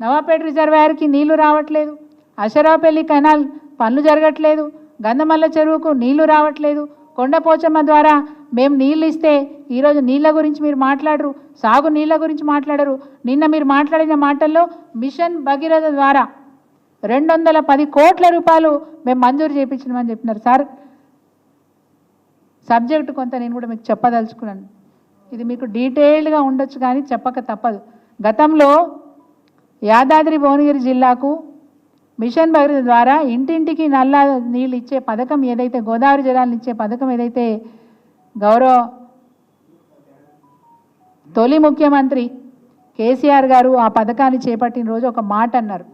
నవాపేట రిజర్వాయర్కి నీళ్ళు రావట్లేదు. అషరాపల్లి కెనాల్ పనులు జరగట్లేదు. గంధమల్ల చెరువుకు నీళ్ళు రావట్లేదు. కొండపోచమ్మ ద్వారా మేము నీళ్ళు ఇస్తే ఈరోజు నీళ్ళ గురించి మీరు మాట్లాడరు. సాగు నీళ్ళ గురించి మాట్లాడరు. నిన్న మీరు మాట్లాడిన మాటల్లో మిషన్ భగీరథ ద్వారా రెండు వందల పది కోట్ల రూపాయలు మేము మంజూరు చేయించినామని చెప్పినారు. సార్ సబ్జెక్టు కొంత నేను కూడా మీకు చెప్పదలుచుకున్నాను. ఇది మీకు డీటెయిల్డ్గా ఉండొచ్చు కానీ చెప్పక తప్పదు. గతంలో యాదాద్రి భువనగిరి జిల్లాకు మిషన్ భగీరథ ద్వారా ఇంటింటికి నల్ల నీళ్ళు ఇచ్చే పథకం ఏదైతే గోదావరి జలాలను ఇచ్చే పథకం ఏదైతే గౌరవ తొలి ముఖ్యమంత్రి కేసీఆర్ గారు ఆ పథకాన్ని చేపట్టిన రోజు ఒక మాట అన్నారు.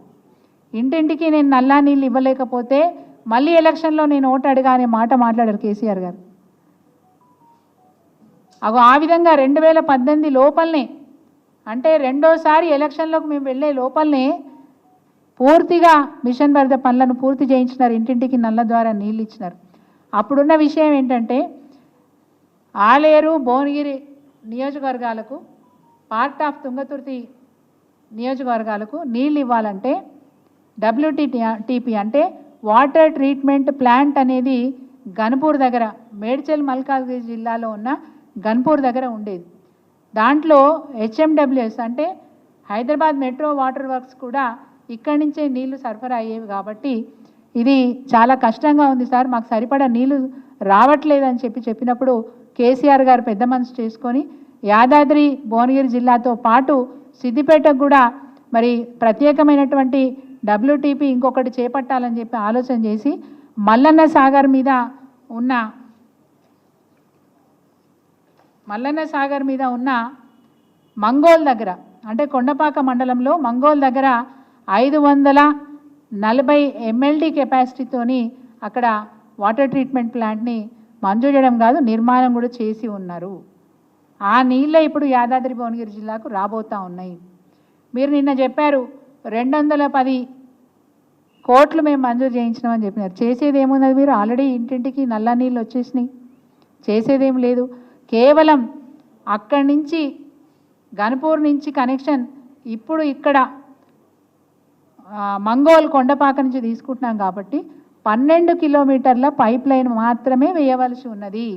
ఇంటింటికి నేను నల్లా నీళ్ళు ఇవ్వలేకపోతే మళ్ళీ ఎలక్షన్లో నేను ఓటు అడిగా అనే మాట మాట్లాడారు కేసీఆర్ గారు. అగో ఆ విధంగా రెండు వేల పద్దెనిమిది లోపలనే అంటే రెండోసారి ఎలక్షన్లోకి మేము వెళ్ళే లోపలనే పూర్తిగా మిషన్ భరిత పనులను పూర్తి చేయించినారు. ఇంటింటికి నల్ల ద్వారా నీళ్ళు ఇచ్చినారు. అప్పుడున్న విషయం ఏంటంటే ఆలేరు భువనగిరి నియోజకవర్గాలకు పార్ట్ ఆఫ్ తుంగతుర్తి నియోజకవర్గాలకు నీళ్ళు ఇవ్వాలంటే డబ్ల్యూటీటీ టీపీ అంటే వాటర్ ట్రీట్మెంట్ ప్లాంట్ అనేది గన్పూర్ దగ్గర మేడ్చల్ మల్కాజ్గిరి జిల్లాలో ఉన్న గన్పూర్ దగ్గర ఉండేది. దాంట్లో హెచ్ఎండబ్ల్యూఎస్ అంటే హైదరాబాద్ మెట్రో వాటర్ వర్క్స్ కూడా ఇక్కడి నుంచే నీళ్ళు సరఫరా అయ్యేవి కాబట్టి ఇది చాలా కష్టంగా ఉంది సార్. మాకు సరిపడా నీళ్ళు రావట్లేదని చెప్పి చెప్పినప్పుడు కేసీఆర్ గారు పెద్ద మనసు చేసుకొని యాదాద్రి భువనగిరి జిల్లాతో పాటు సిద్దిపేటకు కూడా మరి ప్రత్యేకమైనటువంటి డబ్ల్యూటీపీ ఇంకొకటి చేపట్టాలని చెప్పి ఆలోచన చేసి మల్లన్న సాగర్ మీద ఉన్న మల్లన్న సాగర్ మీద ఉన్న మంగోల్ దగ్గర అంటే కొండపాక మండలంలో మంగోల్ దగ్గర ఐదు వందల నలభై ఎంఎల్డీ కెపాసిటీతోని అక్కడ వాటర్ ట్రీట్మెంట్ ప్లాంట్ని మంజూరు చేయడం కాదు నిర్మాణం కూడా చేసి ఉన్నారు. ఆ నీళ్ళే ఇప్పుడు యాదాద్రి భువనగిరి జిల్లాకు రాబోతా ఉన్నాయి. మీరు నిన్న చెప్పారు రెండు వందల పది కోట్లు మేము మంజూరు చేయించినామని చెప్పినారు. చేసేది ఏమున్నది మీరు? ఆల్రెడీ ఇంటింటికి నల్ల నీళ్ళు వచ్చేసినాయి. చేసేదేం లేదు. కేవలం అక్కడి నుంచి గన్పూర్ నుంచి కనెక్షన్ ఇప్పుడు ఇక్కడ మంగోల్ కొండపాక నుంచి తీసుకుంటున్నాం కాబట్టి పన్నెండు కిలోమీటర్ల పైప్ లైన్ మాత్రమే వేయవలసి ఉన్నది.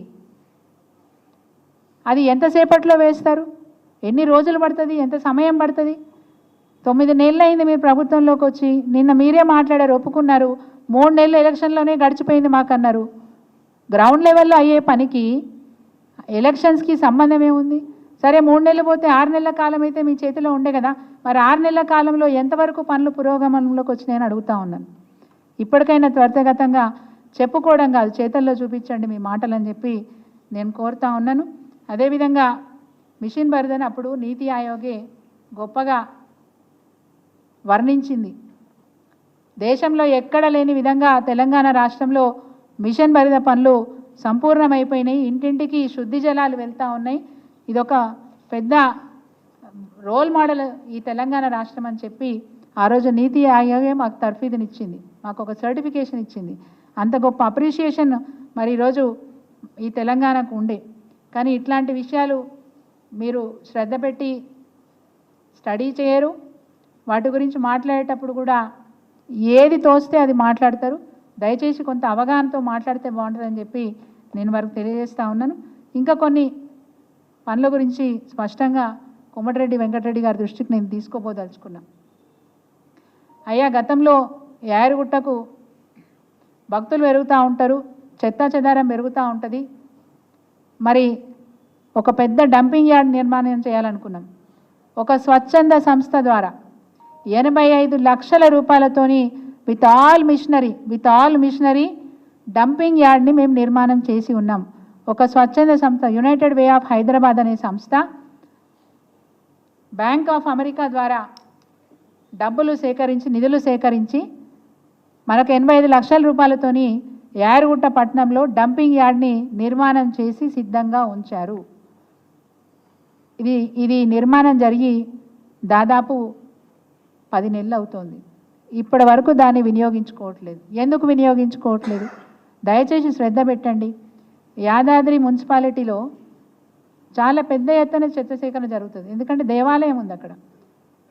అది ఎంతసేపట్లో వేస్తారు? ఎన్ని రోజులు పడుతుంది? ఎంత సమయం పడుతుంది? తొమ్మిది నెలలు అయింది మీరు ప్రభుత్వంలోకి వచ్చి నిన్న మీరే మాట్లాడారు ఒప్పుకున్నారు. మూడు నెలలు ఎలక్షన్లోనే గడిచిపోయింది మాకు అన్నారు గ్రౌండ్ లెవెల్లో అయ్యే పనికి ఎలక్షన్స్కి సంబంధం ఏముంది? సరే మూడు నెలలు పోతే ఆరు నెలల కాలం అయితే మీ చేతిలో ఉండే కదా. మరి ఆరు నెలల కాలంలో ఎంతవరకు పనులు పురోగమనంలోకి వచ్చినాయని అడుగుతా ఉన్నాను. ఇప్పటికైనా త్వరితగతంగా చెప్పుకోవడం కాదు చేతల్లో చూపించండి మీ మాటలు అని చెప్పి నేను కోరుతా ఉన్నాను. అదేవిధంగా మిషన్ భరిదని అప్పుడు నీతి ఆయోగే గొప్పగా వర్ణించింది. దేశంలో ఎక్కడ లేని విధంగా తెలంగాణ రాష్ట్రంలో మిషన్ భరిత పనులు సంపూర్ణమైపోయినాయి. ఇంటింటికి శుద్ధి జలాలు వెళ్తూ ఉన్నాయి. ఇదొక పెద్ద రోల్ మోడల్ ఈ తెలంగాణ రాష్ట్రం అని చెప్పి ఆ రోజు నీతి ఆయోగే మాకు తర్ఫీదునిచ్చింది. మాకు ఒక సర్టిఫికేషన్ ఇచ్చింది. అంత గొప్ప అప్రిషియేషన్ మరి ఈరోజు ఈ తెలంగాణకు ఉండే. కానీ ఇట్లాంటి విషయాలు మీరు శ్రద్ధ పెట్టి స్టడీ చేయరు. వాటి గురించి మాట్లాడేటప్పుడు కూడా ఏది తోస్తే అది మాట్లాడతారు. దయచేసి కొంత అవగాహనతో మాట్లాడితే బాగుంటుందని చెప్పి నేను వారికి తెలియజేస్తూ ఉన్నాను. ఇంకా కొన్ని పనుల గురించి స్పష్టంగా కుమ్మటిరెడ్డి వెంకటరెడ్డి గారి దృష్టికి నేను తీసుకోపోదలుచుకున్నా అయ్యా గతంలో యాయరుగుట్టకు భక్తులు పెరుగుతూ ఉంటారు చెత్తా చెదారం పెరుగుతూ ఉంటుంది. మరి ఒక పెద్ద డంపింగ్ యార్డ్ నిర్మాణం చేయాలనుకున్నాం. ఒక స్వచ్ఛంద సంస్థ ద్వారా ఎనభై ఐదు లక్షల రూపాయలతోని with all machinery with all machinery dumping యార్డ్ని మేము నిర్మాణం చేసి ఉన్నాం. ఒక స్వచ్ఛంద సంస్థ యునైటెడ్ వే ఆఫ్ హైదరాబాద్ అనే సంస్థ బ్యాంక్ ఆఫ్ అమెరికా ద్వారా డబ్బులు సేకరించి నిధులు సేకరించి మనకు ఎనభై ఐదు లక్షల రూపాయలతోని యారుగుట్ట పట్టణంలో డంపింగ్ యార్డ్ని నిర్మాణం చేసి సిద్ధంగా ఉంచారు. ఇది ఇది నిర్మాణం జరిగి దాదాపు పది నెలలు అవుతోంది. ఇప్పటి వరకు దాన్ని వినియోగించుకోవట్లేదు. ఎందుకు వినియోగించుకోవట్లేదు? దయచేసి శ్రద్ధ పెట్టండి. యాదాద్రి మున్సిపాలిటీలో చాలా పెద్ద ఎత్తున చెత్త సేకరణ జరుగుతుంది. ఎందుకంటే దేవాలయం ఉంది అక్కడ.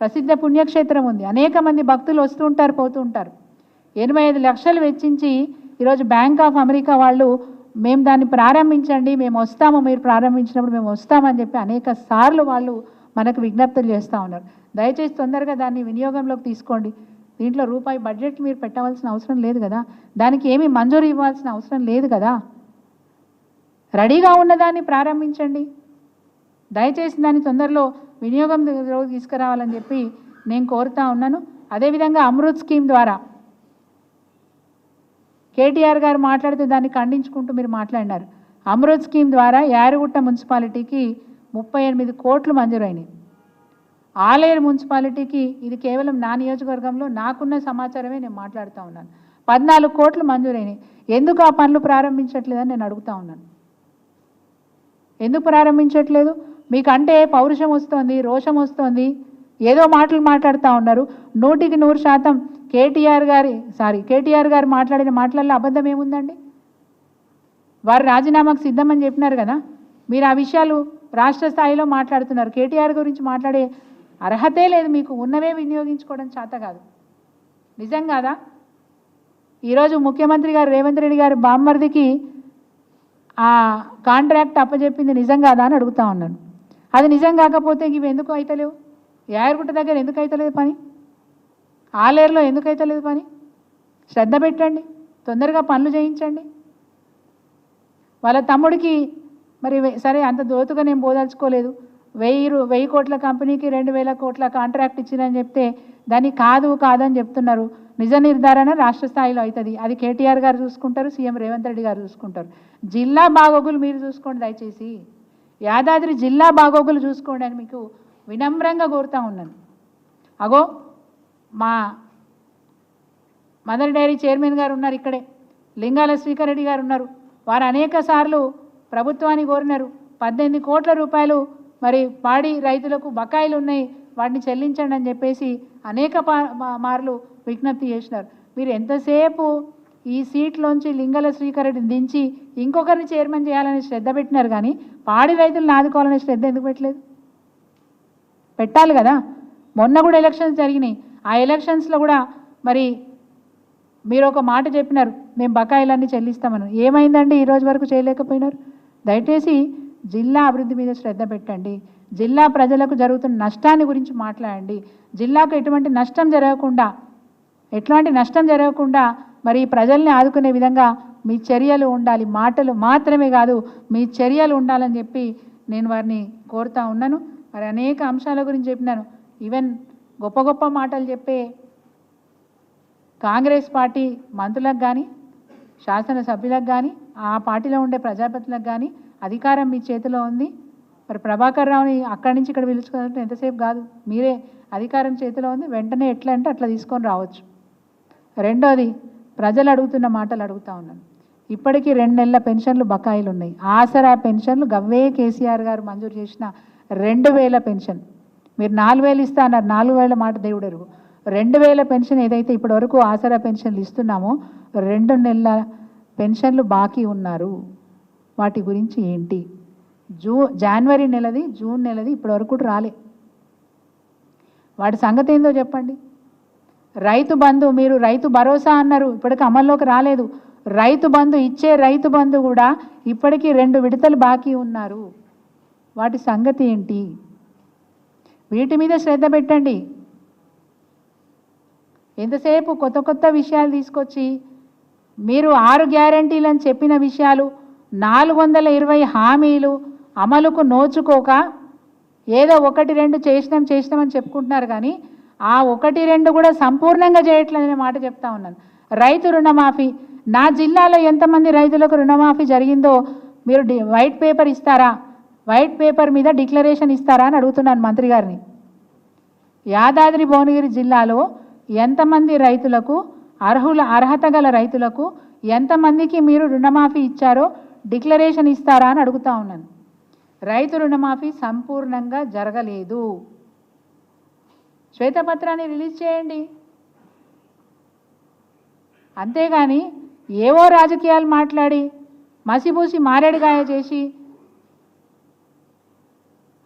ప్రసిద్ధ పుణ్యక్షేత్రం ఉంది. అనేక మంది భక్తులు వస్తూ ఉంటారు పోతూ ఉంటారు. ఎనభై ఐదు లక్షలు వెచ్చించి ఈరోజు బ్యాంక్ ఆఫ్ అమెరికా వాళ్ళు మేము దాన్ని ప్రారంభించండి మేము వస్తాము మీరు ప్రారంభించినప్పుడు మేము వస్తామని చెప్పి అనేక సార్లు వాళ్ళు మనకు విజ్ఞప్తులు చేస్తూ ఉన్నారు. దయచేసి తొందరగా దాన్ని వినియోగంలోకి తీసుకోండి. దీంట్లో రూపాయి బడ్జెట్ మీరు పెట్టవలసిన అవసరం లేదు కదా. దానికి ఏమీ మంజూరు ఇవ్వాల్సిన అవసరం లేదు కదా. రెడీగా ఉన్నదాన్ని ప్రారంభించండి. దయచేసి దాన్ని తొందరలో వినియోగంలో తీసుకురావాలని చెప్పి నేను కోరుతా ఉన్నాను. అదేవిధంగా అమృత్ స్కీమ్ ద్వారా కేటీఆర్ గారు మాట్లాడితే దాన్ని ఖండించుకుంటూ మీరు మాట్లాడినారు. అమృత్ స్కీమ్ ద్వారా యారుగుట్ట మున్సిపాలిటీకి ముప్పై ఎనిమిది కోట్లు మంజూరైనవి ఆలేరు మున్సిపాలిటీకి ఇది కేవలం నా నియోజకవర్గంలో నాకున్న సమాచారమే నేను మాట్లాడుతూ ఉన్నాను. పద్నాలుగు కోట్లు మంజూరైనవి ఎందుకు ఆ పనులు ప్రారంభించట్లేదని నేను అడుగుతా ఉన్నాను. ఎందుకు ప్రారంభించట్లేదు? మీకంటే పౌరుషం వస్తోంది రోషం వస్తోంది. ఏదో మాటలు మాట్లాడుతూ ఉన్నారు. నూటికి నూరు శాతం కేటీఆర్ గారి సారీ కేటీఆర్ గారు మాట్లాడిన మాటలలో అబద్ధం ఏముందండి? వారు రాజీనామాకు సిద్ధమని చెప్పినారు కదా? మీరు ఆ విషయాలు రాష్ట్ర స్థాయిలో మాట్లాడుతున్నారు. కేటీఆర్ గురించి మాట్లాడే అర్హతే లేదు మీకు ఉన్నవే వినియోగించుకోవడం చేత కాదు. నిజం కాదా? ఈరోజు ముఖ్యమంత్రి గారు రేవంత్ రెడ్డి గారు బామ్మర్దికి ఆ కాంట్రాక్ట్ అప్పచెప్పింది నిజం కాదా అని అడుగుతా ఉన్నాను. అది నిజం కాకపోతే ఇవి ఎందుకు అవుతలేవు యాయర్గుట్ట దగ్గర ఎందుకు అవుతలేదు పని? ఆలేరులో ఎందుకు అవుతలేదు పని? శ్రద్ధ పెట్టండి తొందరగా పనులు చేయించండి. వాళ్ళ తమ్ముడికి మరి సరే అంత దోతుగా నేను బోదాల్చుకోలేదు. వెయ్యి రు- వెయ్యి కోట్ల కంపెనీకి రెండు వేల కోట్ల కాంట్రాక్ట్ ఇచ్చిందని చెప్తే దాన్ని కాదు కాదని చెప్తున్నారు. నిజ నిర్ధారణ రాష్ట్ర స్థాయిలో అవుతుంది. అది కేటీఆర్ గారు చూసుకుంటారు సీఎం రేవంత్ రెడ్డి గారు చూసుకుంటారు. జిల్లా బాగోగులు మీరు చూసుకోండి దయచేసి. యాదాద్రి జిల్లా బాగోగులు చూసుకోండి అని మీకు వినమ్రంగా కోరుతా ఉన్నాను. అగో మా మదర్ డైరీ చైర్మన్ గారు ఉన్నారు ఇక్కడే. లింగాల శ్రీకర్ రెడ్డి గారు ఉన్నారు. వారు అనేక సార్లు ప్రభుత్వాన్ని కోరినారు. పద్దెనిమిది కోట్ల రూపాయలు మరి పాడి రైతులకు బకాయిలు ఉన్నాయి వాటిని చెల్లించండి అని చెప్పేసి అనేక మార్లు విజ్ఞప్తి చేసినారు. మీరు ఎంతసేపు ఈ సీట్లోంచి లింగల శ్రీకరుడిని దించి ఇంకొకరిని చైర్మన్ చేయాలని శ్రద్ధ పెట్టినారు కానీ పాడి రైతులను ఆదుకోవాలనే శ్రద్ధ ఎందుకు పెట్టలేదు? పెట్టాలి కదా. మొన్న కూడా ఎలక్షన్స్ జరిగినాయి. ఆ ఎలక్షన్స్లో కూడా మరి మీరు ఒక మాట చెప్పినారు మేము బకాయిలన్నీ చెల్లిస్తామని. ఏమైందండి? ఈ రోజు వరకు చేయలేకపోయినారు? దయచేసి జిల్లా అభివృద్ధి మీద శ్రద్ధ పెట్టండి. జిల్లా ప్రజలకు జరుగుతున్న నష్టాన్ని గురించి మాట్లాడండి. జిల్లాకు ఎటువంటి నష్టం జరగకుండా ఎట్లాంటి నష్టం జరగకుండా మరి ప్రజల్ని ఆదుకునే విధంగా మీ చర్యలు ఉండాలి. మాటలు మాత్రమే కాదు మీ చర్యలు ఉండాలని చెప్పి నేను వారిని కోరుతా ఉన్నాను. మరి అనేక అంశాల గురించి చెప్పినాను. ఈవెన్ గొప్ప గొప్ప మాటలు చెప్పే కాంగ్రెస్ పార్టీ మంత్రులకు కానీ శాసనసభ్యులకు కానీ ఆ పార్టీలో ఉండే ప్రజాపతులకు కానీ అధికారం మీ చేతిలో ఉంది. మరి ప్రభాకర్ రావుని అక్కడి నుంచి ఇక్కడ పిలుచుకోవాలంటే ఎంతసేపు కాదు. మీరే అధికారం చేతిలో ఉంది. వెంటనే ఎట్లా అంటే అట్లా తీసుకొని రావచ్చు. రెండోది ప్రజలు అడుగుతున్న మాటలు అడుగుతా ఉన్నాను. ఇప్పటికీ రెండు నెలల పెన్షన్లు బకాయిలు ఉన్నాయి ఆసరా పెన్షన్లు గవ్వే కేసీఆర్ గారు మంజూరు చేసిన రెండు వేల పెన్షన్. మీరు నాలుగు వేలు ఇస్తా అన్నారు. నాలుగు వేల మాట దేవుడు ఎరుగు. రెండు వేల పెన్షన్ ఏదైతే ఇప్పటి వరకు ఆసరా పెన్షన్లు ఇస్తున్నామో రెండు నెలల పెన్షన్లు బాకీ ఉన్నారు. వాటి గురించి ఏంటి? జూ జనవరి నెలది జూన్ నెలది ఇప్పటివరకు రాలే. వాటి సంగతి ఏందో చెప్పండి? రైతు బంధు మీరు రైతు భరోసా అన్నారు ఇప్పటికి అమల్లోకి రాలేదు. రైతు బంధు ఇచ్చే రైతు బంధు కూడా ఇప్పటికీ రెండు విడతలు బాకీ ఉన్నారు. వాటి సంగతి ఏంటి? వీటి మీద శ్రద్ధ పెట్టండి. ఎంతసేపు కొత్త కొత్త విషయాలు తీసుకొచ్చి మీరు ఆరు గ్యారంటీలని చెప్పిన విషయాలు నాలుగు వందల ఇరవై హామీలు అమలుకు నోచుకోక ఏదో ఒకటి రెండు చేసినాం చేసినామని చెప్పుకుంటున్నారు కానీ ఆ ఒకటి రెండు కూడా సంపూర్ణంగా చేయట్లేదనే మాట చెప్తా ఉన్నాను. రైతు రుణమాఫీ నా జిల్లాలో ఎంతమంది రైతులకు రుణమాఫీ జరిగిందో మీరు డి- వైట్ పేపర్ ఇస్తారా? వైట్ పేపర్ మీద డిక్లరేషన్ ఇస్తారా అని అడుగుతున్నాను మంత్రి గారిని. యాదాద్రి భువనగిరి జిల్లాలో ఎంతమంది రైతులకు అర్హుల అర్హత గల రైతులకు ఎంతమందికి మీరు రుణమాఫీ ఇచ్చారో డిక్లరేషన్ ఇస్తారా అని అడుగుతా ఉన్నాను. రైతు రుణమాఫీ సంపూర్ణంగా జరగలేదు. శ్వేతపత్రాన్ని రిలీజ్ చేయండి. అంతేగాని ఏవో రాజకీయాలు మాట్లాడి మసిబూసి మారేడుగాయ చేసి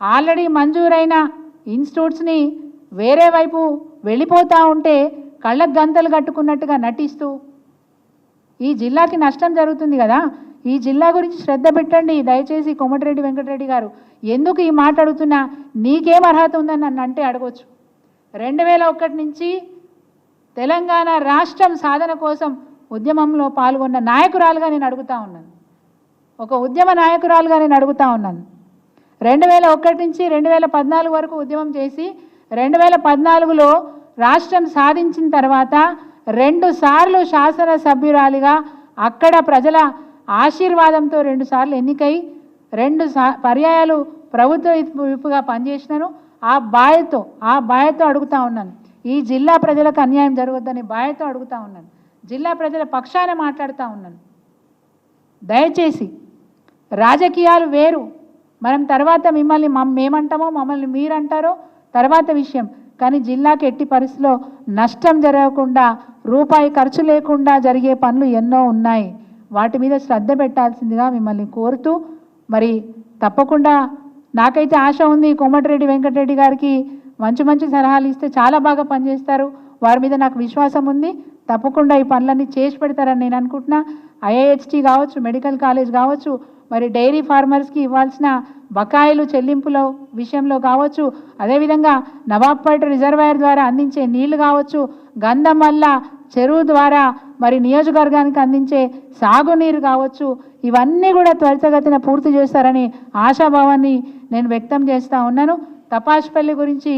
ఆల్రెడీ మంజూరైన ఇన్స్టిట్యూట్స్ని వేరే వైపు వెళ్ళిపోతూ ఉంటే కళ్ళకు గంతలు కట్టుకున్నట్టుగా నటిస్తూ ఈ జిల్లాకి నష్టం జరుగుతుంది కదా. ఈ జిల్లా గురించి శ్రద్ధ పెట్టండి. దయచేసి కోమటిరెడ్డి వెంకటరెడ్డి గారు ఎందుకు ఈ మాట అడుగుతున్నా? నీకేం అర్హత ఉందని నన్ను అంటే అడగొచ్చు. రెండు వేల ఒకటి నుంచి తెలంగాణ రాష్ట్రం సాధన కోసం ఉద్యమంలో పాల్గొన్న నాయకురాలుగా నేను అడుగుతా ఉన్నాను. ఒక ఉద్యమ నాయకురాలుగా నేను అడుగుతా ఉన్నాను. రెండు వేల ఒకటి నుంచి రెండు వేల పద్నాలుగు వరకు ఉద్యమం చేసి రెండు వేల పద్నాలుగులో రాష్ట్రం సాధించిన తర్వాత రెండు సార్లు శాసనసభ్యురాలిగా అక్కడ ప్రజల ఆశీర్వాదంతో రెండు సార్లు ఎన్నికై రెండు సా పర్యాయాలు ప్రభుత్వ విప్పుగా పనిచేసినాను. ఆ బాయతో ఆ బాయతో అడుగుతా ఉన్నాను. ఈ జిల్లా ప్రజలకు అన్యాయం జరగద్దని బాయతో అడుగుతా ఉన్నాను. జిల్లా ప్రజల పక్షాన మాట్లాడుతూ ఉన్నాను. దయచేసి రాజకీయాలు వేరు. మనం తర్వాత మిమ్మల్ని మేమంటామో మమ్మల్ని మీరంటారో తర్వాత విషయం. కానీ జిల్లాకి ఎట్టి పరిస్థితిలో నష్టం జరగకుండా రూపాయి ఖర్చు లేకుండా జరిగే పనులు ఎన్నో ఉన్నాయి. వాటి మీద శ్రద్ధ పెట్టాల్సిందిగా మిమ్మల్ని కోరుతూ మరి తప్పకుండా నాకైతే ఆశ ఉంది కోమటిరెడ్డి వెంకటరెడ్డి గారికి మంచి మంచి సలహాలు ఇస్తే చాలా బాగా పనిచేస్తారు. వారి మీద నాకు విశ్వాసం ఉంది. తప్పకుండా ఈ పనులన్నీ చేసి పెడతారని నేను అనుకుంటున్నా. ఐఐహెచ్టి కావచ్చు మెడికల్ కాలేజ్ కావచ్చు మరి డైరీ ఫార్మర్స్కి ఇవ్వాల్సిన బకాయిలు చెల్లింపుల విషయంలో కావచ్చు అదేవిధంగా నవాబ్పేట రిజర్వాయర్ ద్వారా అందించే నీళ్ళు కావచ్చు గంధమల్ల చెరువు ద్వారా మరి నియోజకవర్గానికి అందించే సాగునీరు కావచ్చు ఇవన్నీ కూడా త్వరితగతిన పూర్తి చేస్తారని ఆశాభావాన్ని నేను వ్యక్తం చేస్తూ ఉన్నాను. తపాష్పల్లి గురించి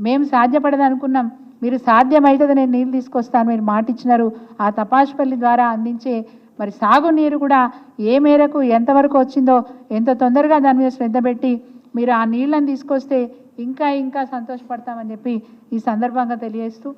మేము సాధ్యపడదనుకున్నాం మీరు సాధ్యమవుతుంది నేను నీళ్ళు తీసుకొస్తాను మీరు మాట ఇచ్చినారు ఆ తపాష్పల్లి ద్వారా అందించే మరి సాగునీరు కూడా ఏ మేరకు ఎంతవరకు వచ్చిందో ఎంత తొందరగా దాని మీద శ్రద్ధ పెట్టి మీరు ఆ నీళ్ళని తీసుకొస్తే ఇంకా ఇంకా సంతోషపడతామని చెప్పి ఈ సందర్భంగా తెలియజేస్తూ